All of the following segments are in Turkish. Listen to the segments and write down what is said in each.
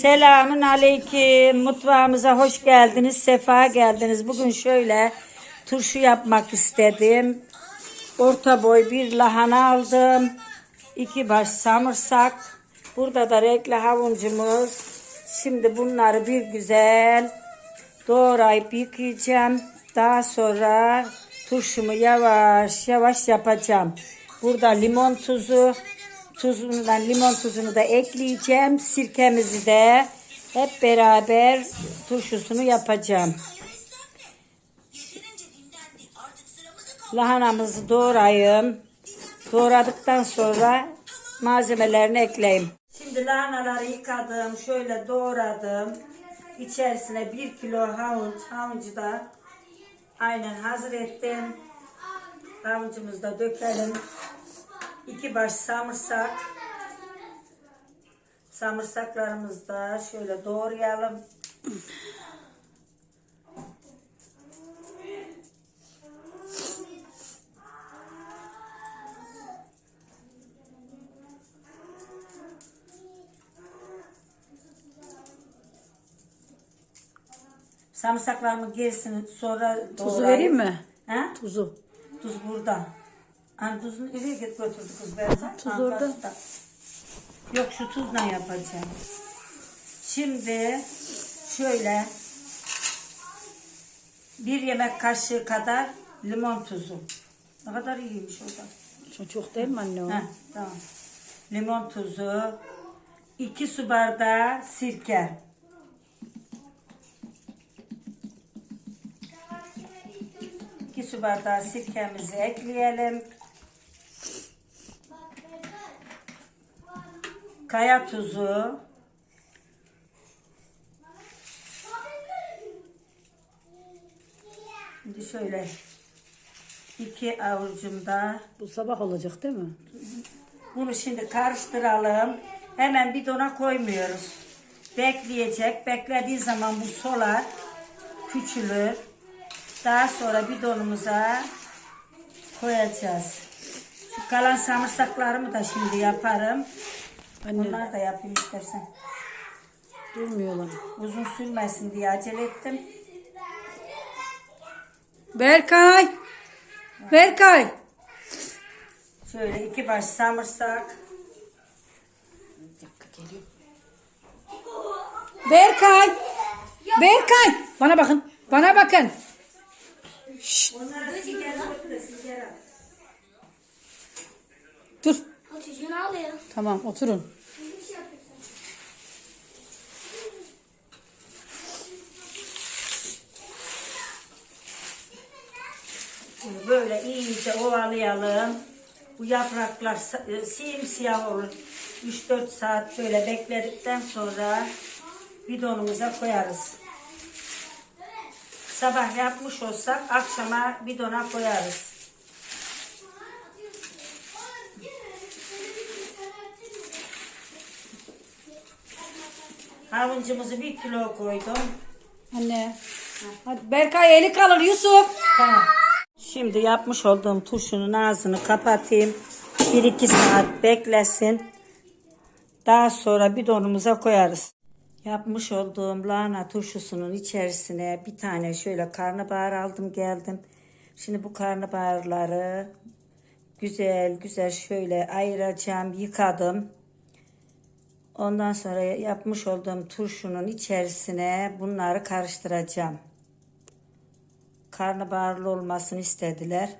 Selamün aleyküm. Mutfağımıza hoş geldiniz. Sefa geldiniz. Bugün şöyle turşu yapmak istedim. Orta boy bir lahana aldım. iki baş samırsak. Burada da renkli havuncumuz. Şimdi bunları bir güzel doğrayıp yıkayacağım. Daha sonra turşumu yavaş yavaş yapacağım. Burada limon tuzu, tuzundan limon tuzunu da ekleyeceğim. Sirkemizi de hep beraber turşusunu yapacağım. Lahanamızı doğrayayım. Doğradıktan sonra malzemelerini ekleyeyim. Şimdi lahanaları yıkadım. Şöyle doğradım. İçerisine bir kilo havuç. Havucu da aynen hazır ettim. Havucumuzu da dökelim. İki baş samırsak. Samırsaklarımızı da şöyle doğrayalım. Samırsaklarımı gerisini sonra Tuzu doğrayayım. vereyim mi? He? Tuzu. Tuz burada. Hani tuzunu nereye git götürdü kız Berza? Tuz Ha, orada. Yok şu tuzla yapacağım. Şimdi şöyle bir yemek kaşığı kadar limon tuzu. Ne kadar iyiymiş o da. Çok, çok değil mi anne o? Heh, tamam. Limon tuzu. 2 su bardağı sirke. İki su bardağı sirkemizi ekleyelim. Kaya tuzu. Şimdi şöyle iki avucumda Bu sabah olacak değil mi? bunu şimdi karıştıralım. Hemen bidona koymuyoruz. Bekleyecek. Beklediği zaman bu solar. Küçülür. Daha sonra bidonumuza koyacağız. Şu kalan samırsaklarımı da şimdi yaparım. Anne Bunları da yapayım istersen. durmuyorlar. Uzun sürmesin diye acele ettim. Berkay! Berkay! Şöyle iki baş samırsak. Berkay! Berkay! Bana bakın. Bana bakın. Onlara Çocuğunu alıyor. Tamam oturun. Bunu böyle iyice ovalayalım. Bu yapraklar e, simsiyah olur. 3-4 saat böyle bekledikten sonra bidonumuza koyarız. Sabah yapmış olsak akşama bidona koyarız. Havuncumuzu bir kilo koydum. Anne. Hadi Berkay eli kalır Yusuf. Tamam. Şimdi yapmış olduğum turşunun ağzını kapatayım. 1-2 saat beklesin. Daha sonra bidonumuza koyarız. Yapmış olduğum lahana turşusunun içerisine bir tane şöyle karnabahar aldım geldim. Şimdi bu karnabaharları güzel güzel şöyle ayıracağım. Yıkadım. Ondan sonra yapmış olduğum turşunun içerisine bunları karıştıracağım karnabaharlı olmasını istediler.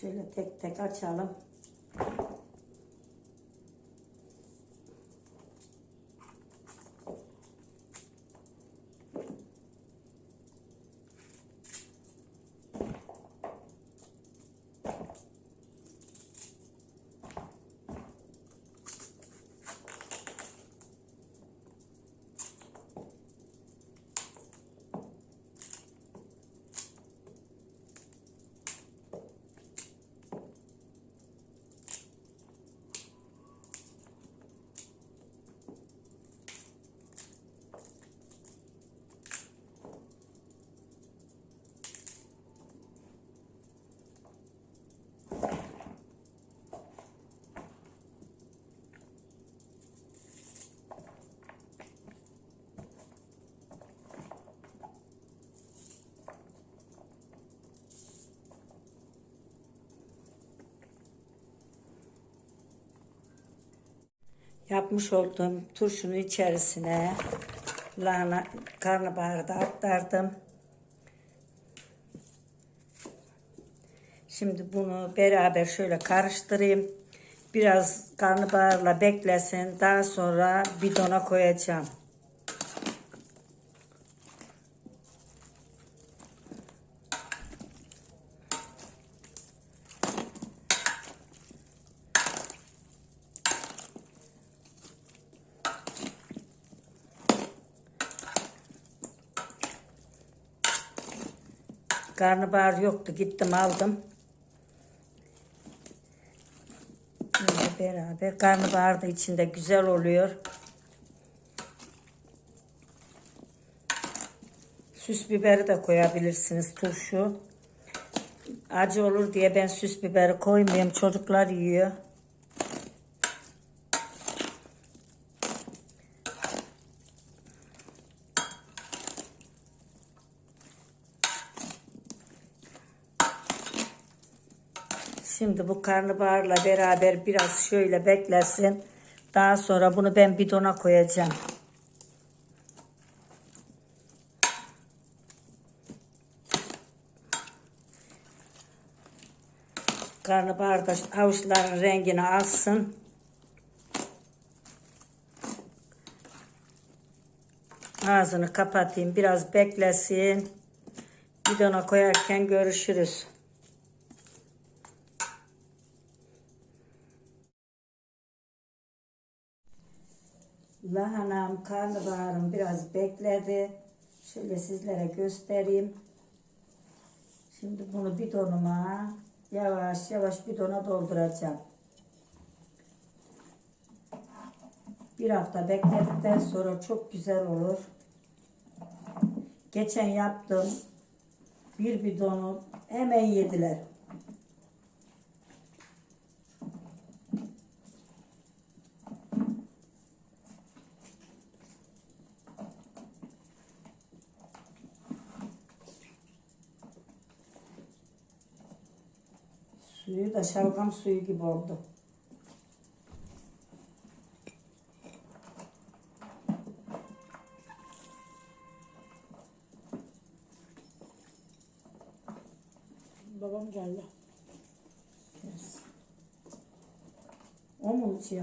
Şöyle tek tek açalım. Yapmış olduğum turşunun içerisine lahana karnabaharı da aktardım. Şimdi bunu beraber şöyle karıştırayım. Biraz karnabaharla beklesin. Daha sonra bidona koyacağım. Karnabahar yoktu. Gittim aldım. Böyle beraber. Karnabahar da içinde güzel oluyor. Süs biberi de koyabilirsiniz turşu. Acı olur diye ben süs biberi koymuyorum. Çocuklar yiyor. Şimdi bu karnabaharla beraber biraz şöyle beklesin. Daha sonra bunu ben bidona koyacağım. Karnabahar da havuçların rengini alsın. Ağzını kapatayım. Biraz beklesin. Bidona koyarken görüşürüz. Lahanam, karnabaharım biraz bekledi. Şöyle sizlere göstereyim. Şimdi bunu bidonuma yavaş yavaş bidona dolduracağım. Bir hafta bekledikten sonra çok güzel olur. Geçen yaptım. Bir bidonu hemen yediler. Suyu da şalgam suyu gibi oldu. Babam geldi. Yes. O mu şey?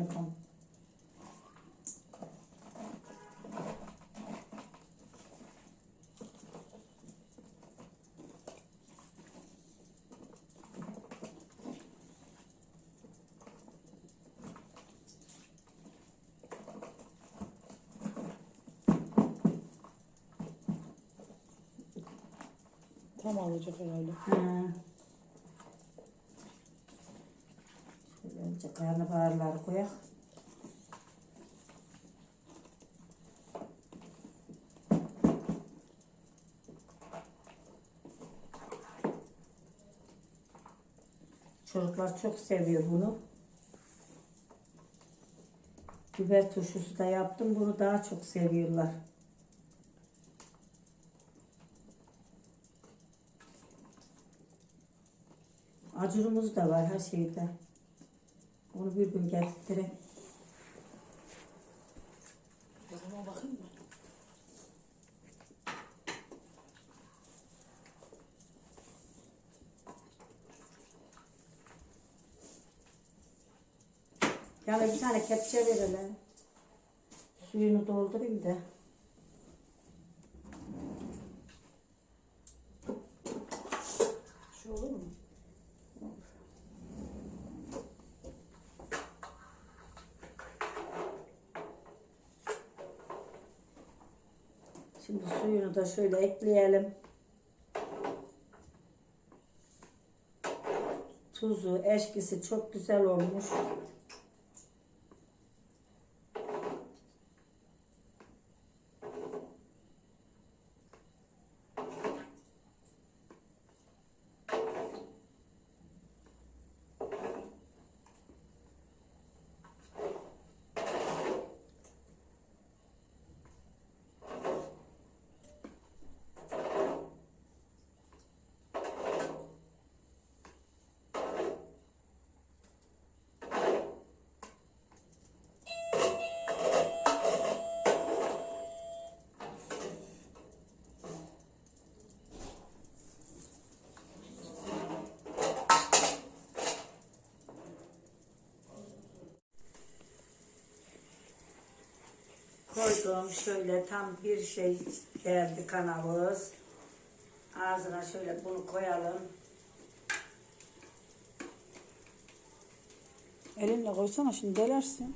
Tam alacak herhalde. Ha. Önce karnabaharları koyak. Çocuklar çok seviyor bunu. Biber turşusu da yaptım. Bunu daha çok seviyorlar. Acurumuz da var her şeyde. Onu bir gün getirtirek. Kızıma bakayım mı? Yani bir tane kepçe verelim. Suyunu doldurayım da. Şimdi suyunu da şöyle ekleyelim. Tuzu, eşkisi çok güzel olmuş. Koydum şöyle tam bir şey geldi kanalımız. Ağzına şöyle bunu koyalım. Elinle koysana şimdi delersin.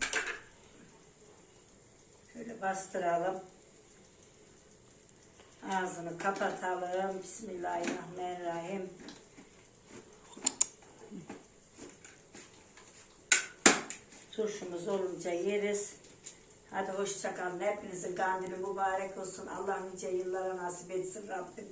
Şöyle bastıralım. Ağzını kapatalım. Bismillahirrahmanirrahim. Turşumuz olunca yeriz. Hadi hoşça kalın. Hepinizin kandili mübarek olsun. Allah nice yıllara nasip etsin Rabbim.